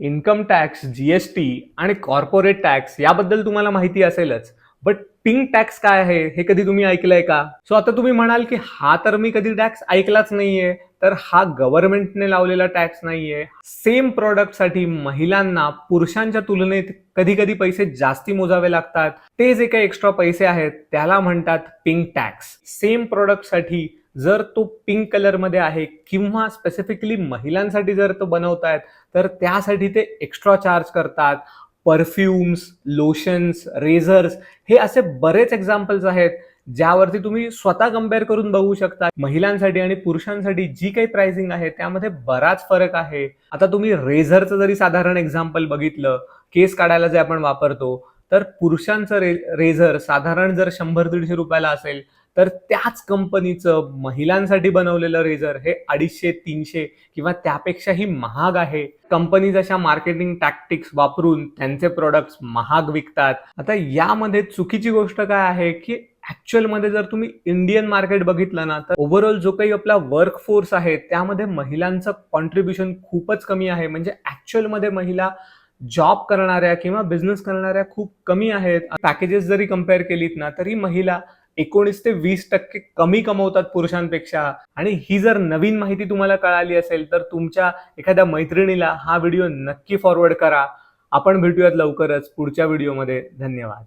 Income tax GST आणि corporate tax याबद्दल तुम्हाला माहिती असेलच. बट पिंक टॅक्स काय आहे? हे कधी तुम्ही ऐकलंय का? सो आता तुम्ही म्हणाल की हा तर मी कधी टॅक्स ऐकलाच नाहीये. तर हा गव्हर्नमेंटने लावलेला टॅक्स नाहीये. सेम प्रॉडक्टसाठी महिलांना पुरुषांच्या तुलनेत कधी कधी पैसे जास्ती मोजावे लागतात. ते जे काही एक्स्ट्रा पैसे आहेत त्याला म्हणतात पिंक टॅक्स सेम प्रॉडक्टसाठी जर तो पिंक कलरमध्ये आहे किंवा स्पेसिफिकली महिलांसाठी जर तो बनवतायत तर त्यासाठी ते एक्स्ट्रा चार्ज करतात. परफ्युम्स लोशन्स रेझर्स हे असे बरेच एक्झाम्पल्स आहेत. ज्यावरती तुम्ही स्वतः कंपेअर करून बघू शकता. महिलांसाठी आणि पुरुषांसाठी जी काही प्राइसिंग आहे त्यामध्ये बराच फरक आहे. आता तुम्ही रेझरचं जरी साधारण एक्झाम्पल बघितलं केस काढायला जे आपण वापरतो तर पुरुषांचं रे रेझर साधारण जर शंभर दीडशे रुपयाला असेल तर त्याच कंपनीचं महिलांसाठी बनवलेलं रेझर हे अडीचशे तीनशे किंवा त्यापेक्षाही महाग आहे. कंपनी जशा मार्केटिंग टॅक्टिक्स वापरून त्यांचे प्रोडक्ट्स महाग विकतात. आता यामध्ये चुकीची गोष्ट काय आहे की ऍक्च्युअलमध्ये जर तुम्ही इंडियन मार्केट बघितलं ना तर ओव्हरऑल जो काही आपला वर्क फोर्स आहे त्यामध्ये महिलांचं कॉन्ट्रीब्युशन खूपच कमी आहे. म्हणजे ऍक्च्युअलमध्ये महिला जॉब करणाऱ्या किंवा बिझनेस करणाऱ्या खूप कमी आहेत. पॅकेजेस जरी कंपेअर केलीत ना तरी महिला एकोणीस ते वीस टक्के कमी कमवतात पुरुषांपेक्षा. आणि ही जर नवीन माहिती तुम्हाला कळाली असेल तर तुमच्या एखाद्या मैत्रिणीला हा व्हिडिओ नक्की फॉरवर्ड करा. आपण भेटूयात लवकरच पुढच्या व्हिडिओमध्ये धन्यवाद.